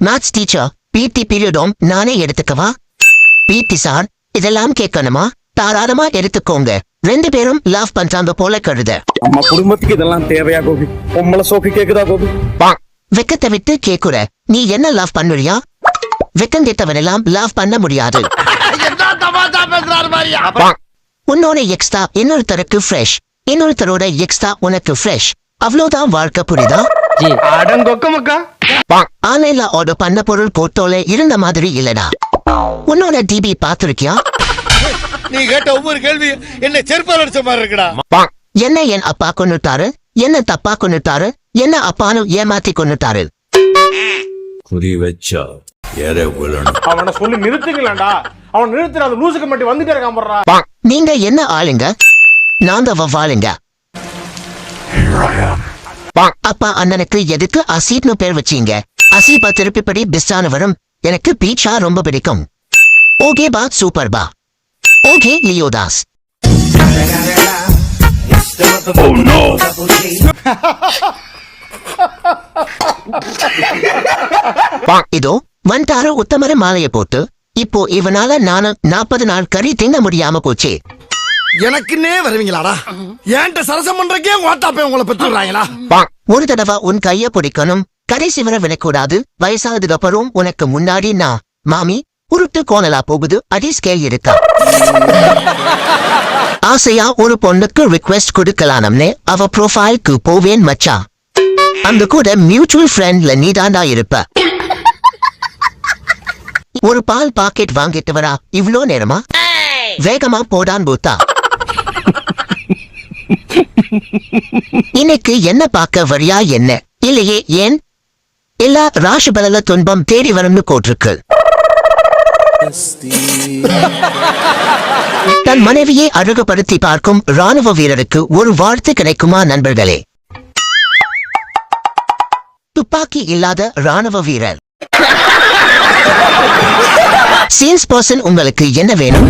Maths teacher பிடி பீரியடும் நானே எடுத்துக்கவா? பிடி சார் இதெல்லாம் கேட்கணுமா? தாராளமா எடுத்துக்கோங்க. ரெண்டு பேரும் லவ் பண்றாங்க போல கருத. நம்ம குடும்பத்துக்கு இதெல்லாம் தேவையா கோபி? பொம்பளை சோக்கு கேக்குதா கோபி? வெக்கத்தை விட்டு கேக்குற. நீ என்ன லவ் பண்ணுறியா? வெக்கம் கெட்டவனெல்லாம் லவ் பண்ண முடியாது. உன்னோட எக்ஸ்ட்ரா இன்னொருத்தருக்கு ஃப்ரெஷ் இன்னொருத்தரோட எக்ஸ்ட்ரா உனக்கு ஃப்ரெஷ் அவ்வளவுதான் வாழ்க்கை புரியுதா அடங்கொக்கமக்கா ஆன்லைன்ல ஆர்டர் பண்ண பொருள் போட்டோல இருந்த மாதிரி இல்லடா. உன்னோட டிபி பாத்திருக்கியா நீ கேட்ட ஒவ்வொரு கேள்வி என்ன செருப்பால் அடிச்ச மாதிரி இருக்குடா. என்ன என் அப்பா கொன்னுட்டாரு? என்ன தப்பா கொன்னுட்டாரு? என்ன அப்பானு ஏமாத்தி கொன்னுட்டாரு? குறி வச்சா விழணும் அவனை சொல்லி நிறுத்துங்களேன்டா. அவன் நிறுத்துற அந்த லூசுக்கு மட்டும் வந்துட்டே இருக்கான் போடுறா. நீங்க என்ன ஆளுங்க? நான் தான் வவ்வாளுங்க அப்பா அண்ணனுக்கு எதுக்கு அசீப்னு பேர் வச்சீங்க? அசீபா திருப்பிப்படி பிஸ்டானவரும் எனக்கு பீட்சா ரொம்ப பிடிக்கும். ஓகே பா சூப்பர் பா. ஓகே லியோதாஸ். இதோ வந்தாரு உத்தமர மாலையை போட்டு. இப்போ இவனால நானும் நாற்பது நாள் கறி தின்ன முடியாம போச்சு. எனக்குன்னே வருவீங்களாடா? ஏன்ட்ட சரசம் பண்றக்கே ஓட்டாப்பே உங்களை பெற்றுறாங்களா ஒரு தடவை உன் கைய பிடிக்கணும். கடைசி வர விடக்கூடாது வயசானதுக்கு அப்புறம் உனக்கு முன்னாடி நான் மாமி உருட்டு கோணலா போகுது. அடிஸ்கே ஸ்கேல் இருக்கா? ஆசையா ஒரு பொண்ணுக்கு ரிக்வெஸ்ட் கொடுக்கலானம்னே அவ ப்ரொஃபைலுக்கு போவேன் மச்சா. அந்த கூட மியூச்சுவல் ஃப்ரெண்ட்ல நீதாண்டா இருப்ப. ஒரு பால் பாக்கெட் வாங்கிட்டு வரா. இவ்ளோ நேரமா? வேகமா போடான் பூத்தா. இன்னைக்கு என்ன பார்க்க வரியா என்ன? இல்லையே ஏன்? எல்லா ராசி பலல துன்பம் தேடி வரும்னு கோட்டிருக்கு. தன் மனைவியை அழகுபடுத்தி பார்க்கும் ராணுவ வீரருக்கு ஒரு வாழ்த்து கிடைக்குமா நண்பர்களே? துப்பாக்கி இல்லாத ராணுவ வீரர். சீன்ஸ் பர்சன் உங்களுக்கு என்ன வேணும்.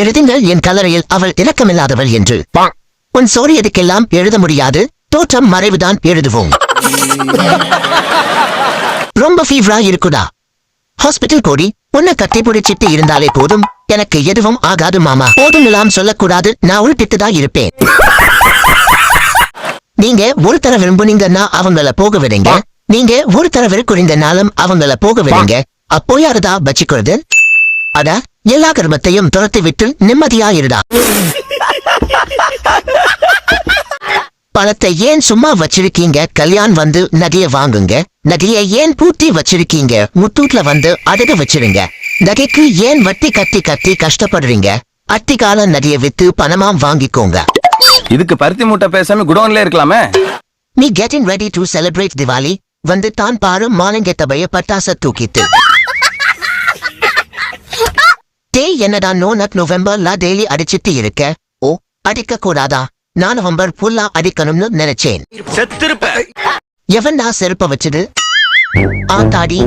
எழுதுங்கள் என் கலரையில் அவள் இரக்கமில்லாதவள் என்று. உன் சோரியதுக்கெல்லாம் எழுத முடியாது. தோற்றம் மறைவுதான் எழுதுவோம். ரொம்ப ஃபீவரா இருக்குதா ஹாஸ்பிட்டல் போடி உன்னை கட்டி பிடிச்சிட்டு இருந்தாலே போதும். எனக்கு எதுவும் ஆகாது மாமா. போதும் எல்லாம் சொல்லக்கூடாது. நான் உள்பிட்டு தான் இருப்பேன். நீங்க ஒரு தர விரும்புனீங்கன்னா அவங்கள போக விடுங்க. நீங்க ஒரு தர வெறுக்குறீங்கனாலும் அவங்கள போக விடுங்க. அப்போ யாரதா பச்சிக்கிறது அட எல்லா கர்மத்தையும் துரத்தி விட்டு நிம்மதியா இருடா பணத்தை ஏன் சும்மா வச்சிருக்கீங்க? கல்யாண் வந்து நகைய வாங்குங்க. நகையை ஏன் பூட்டி வச்சிருக்கீங்க? முத்தூட்ல வந்து அடகு வச்சிருங்க. நகைக்கு ஏன் வட்டி கட்டி கட்டி கஷ்டப்படுறீங்க? அட்டிகால நகையை வித்து பணமா வாங்கிக்கோங்க. இதுக்கு பருத்தி மூட்டை பேசாம குடோன்ல இருக்கலாமே. நீ getting ready to celebrate Diwali வந்து தான் பாரு மார்னிங் எத்தபைய பட்டாச தூக்கிட்டு. டேய் என்னடா நோ நட் நவம்பர்ல டெய்லி அடிச்சிட்டு இருக்க? ஓ அடிக்க கூடாதா நான் நவம்பர் ஃபுல்லா அடிக்கணும்னு நினைச்சேன். செத்திருப்ப. எவன் நான் செருப்ப வச்சது? ஆத்தாடி.